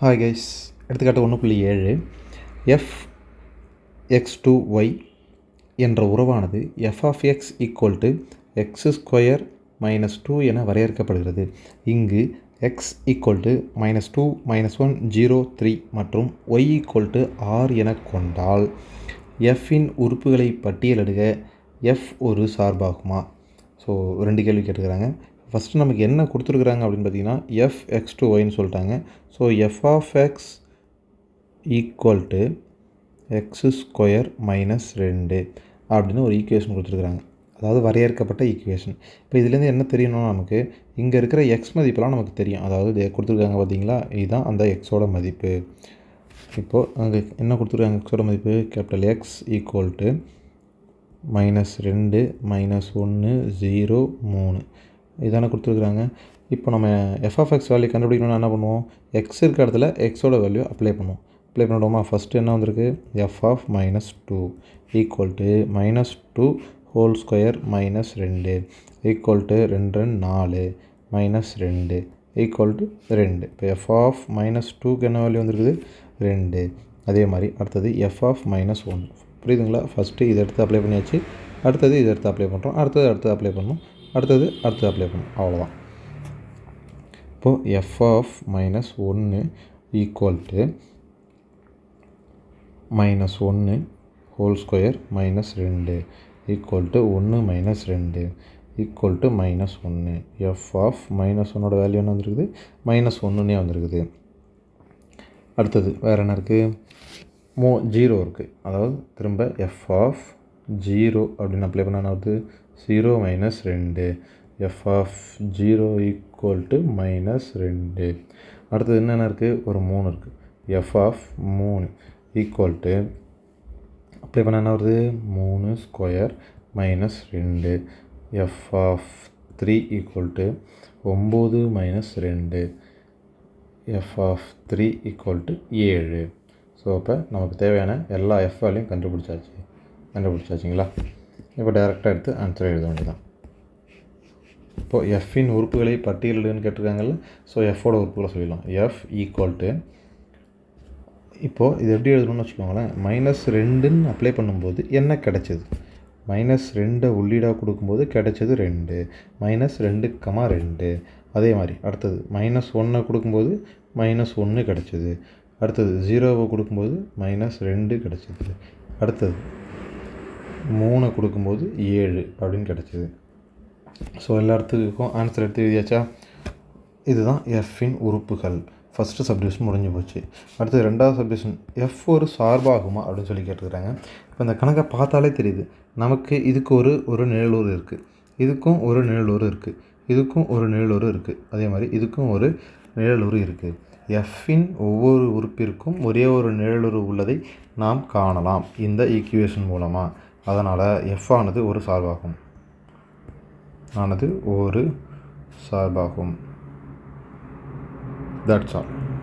Hi guys எடுத்துக்காட்டு ஒன்று புள்ளி ஏழு. எஃப் எக்ஸ் டூ ஒய் என்ற உறவானது F of X equal to X square minus two என வரையறுக்கப்படுகிறது. இங்கு X equal to minus two minus one zero three மற்றும் ஒய் ஈக்குவல் டு ஆர் என கொண்டால் எஃப்பின் உறுப்புகளை பட்டியலிடுக. எஃப் ஒரு சார்பாகுமா? ஸோ ரெண்டு கேள்வி கேட்டுக்கிறாங்க. ஃபஸ்ட்டு நமக்கு என்ன கொடுத்துருக்குறாங்க அப்படின்னு பார்த்தீங்கன்னா எஃப் எக்ஸ் டூ ஒய்னு சொல்லிட்டாங்க. So F of X equal to X square minus ரெண்டு அப்படின்னு ஒரு ஈக்குவேஷன் கொடுத்துருக்குறாங்க. அதாவது வரையறுக்கப்பட்ட ஈக்குவேஷன் இப்போ இதுலேருந்து என்ன தெரியணும்னா நமக்கு இங்கே இருக்கிற எக்ஸ் மதிப்பெல்லாம் நமக்கு தெரியும். அதாவது கொடுத்துருக்காங்க பார்த்தீங்களா? இதுதான் அந்த எக்ஸோட மதிப்பு. இப்போது அங்கே என்ன கொடுத்துருக்காங்க எக்ஸோட மதிப்பு? Capital X equal to minus ரெண்டு மைனஸ் ஒன்று ஜீரோ மூணு. இதானே கொடுத்துருக்குறாங்க. இப்போ நம்ம எஃப்எஃப்எக்ஸ் வேல்யூ கண்டுபிடிக்கணும்னா என்ன பண்ணுவோம்? எக்ஸ் இருக்க இடத்துல எக்ஸோட வேல்யூ அப்ளை பண்ணுவோம். அப்ளை பண்ணிவிடுவோமா ஃபஸ்ட்டு என்ன வந்திருக்கு? F of minus two equal to minus two whole square minus ரெண்டு ஈக்குவல் டு ரெண்டு ரெண்டு நாலு மைனஸ் ரெண்டு ஈக்குவல் டு ரெண்டு. இப்போ எஃப் ஆஃப் மைனஸ் டூக்கு என்ன வேல்யூ வந்துருக்குது? ரெண்டு. அதே மாதிரி அடுத்தது எஃப் ஆஃப் மைனஸ் ஒன் புரியுதுங்களா? ஃபஸ்ட்டு இதை எடுத்து அப்ளை பண்ணியாச்சு. அடுத்தது இதை எடுத்து அப்ளை பண்ணுறோம் அடுத்தது அடுத்து அப்ளை பண்ணணும் அடுத்தது அடுத்தது அப்ளை பண்ணும் அவ்வளோதான் இப்போது எஃப் ஆஃப் மைனஸ் ஒன்று ஈக்குவல் டு மைனஸ் ஒன்று ஹோல் ஸ்கொயர் மைனஸ் ரெண்டு ஈக்குவல் டு ஒன்று மைனஸ் ரெண்டு ஈக்குவல் டு மைனஸ் ஒன்று எஃப் ஆஃப் மைனஸ் ஒன்னோட வேல்யூ என்ன வந்திருக்குது? மைனஸ் ஒன்றுனே வந்திருக்குது. அடுத்தது வேறு என்ன இருக்குது மோ ஜீரோ இருக்குது அதாவது திரும்ப எஃப் ஆஃப் ஜீரோ அப்படின்னு அப்ளை பண்ண வருது? ஜீரோ மைனஸ் ரெண்டு. F of zero equal to minus ரெண்டு. அடுத்தது என்னென்ன இருக்குது ஒரு மூணு இருக்குது எஃப் ஆஃப் மூணு ஈக்குவல் டு அப்ளை பண்ண என்ன வருது? மூணு ஸ்கொயர் மைனஸ் ரெண்டு. F of three equal to ஒம்பது மைனஸ் ரெண்டு. F of three equal to ஏழு. ஸோ அப்போ நமக்கு தேவையான எல்லா எஃப் வேலையும் கண்டுபிடிச்சாச்சு. கண்டுபிடிச்சாச்சுங்களா? இப்போ டேரெக்டாக எடுத்து ஆன்சர் எழுத வேண்டியதான் இப்போது எஃப்பின் உறுப்புகளை பட்டியலிடுன்னு கேட்டிருக்காங்கல்ல ஸோ எஃபோட உறுப்புகளை சொல்லிடலாம். எஃப் ஈக்குவல் டு இப்போது இது எப்படி எழுதணும்னு வச்சுக்கோங்களேன். மைனஸ் ரெண்டுன்னு அப்ளை பண்ணும்போது என்ன கிடைச்சது? மைனஸ் ரெண்டை உள்ளீடாக கொடுக்கும்போது கிடைச்சது ரெண்டு. மைனஸ் ரெண்டு கமா ரெண்டு. அதே மாதிரி. அடுத்தது மைனஸ் ஒன்றை கொடுக்கும்போது மைனஸ் ஒன்று கிடச்சிது. அடுத்தது ஜீரோவை கொடுக்கும்போது மைனஸ் ரெண்டு கிடச்சிது. அடுத்தது மூணை கொடுக்கும்போது ஏழு அப்படின்னு கிடச்சிது. ஸோ எல்லா இடத்துக்கும் ஆன்சர் எடுத்து எழுதியாச்சா? இதுதான் எஃப்பின் உறுப்புகள். ஃபஸ்ட்டு சப்டிவிஷன் முடிஞ்சு போச்சு. அடுத்தது ரெண்டாவது சப்டிவிஷன் எஃப் ஒரு சார்பாகுமா அப்படின்னு சொல்லி கேட்டுக்கிறாங்க இப்போ இந்த கணக்கை பார்த்தாலே தெரியுது. நமக்கு இதுக்கு ஒரு ஒரு நிழலூர் இருக்குது இதுக்கும் ஒரு நிழலூர் இருக்குது இதுக்கும் ஒரு நிழலூர் இருக்குது அதே மாதிரி இதுக்கும் ஒரு நிழலூர் இருக்குது எஃப்பின் ஒவ்வொரு உறுப்பிற்கும் ஒரே ஒரு நிழலுறு உள்ளதை நாம் காணலாம். இந்த ஈக்குவேஷன் மூலமாக அதனால் எஃப் ஆனது ஒரு சார்பாகும். ஆனது ஒரு சார்பாகும். That's all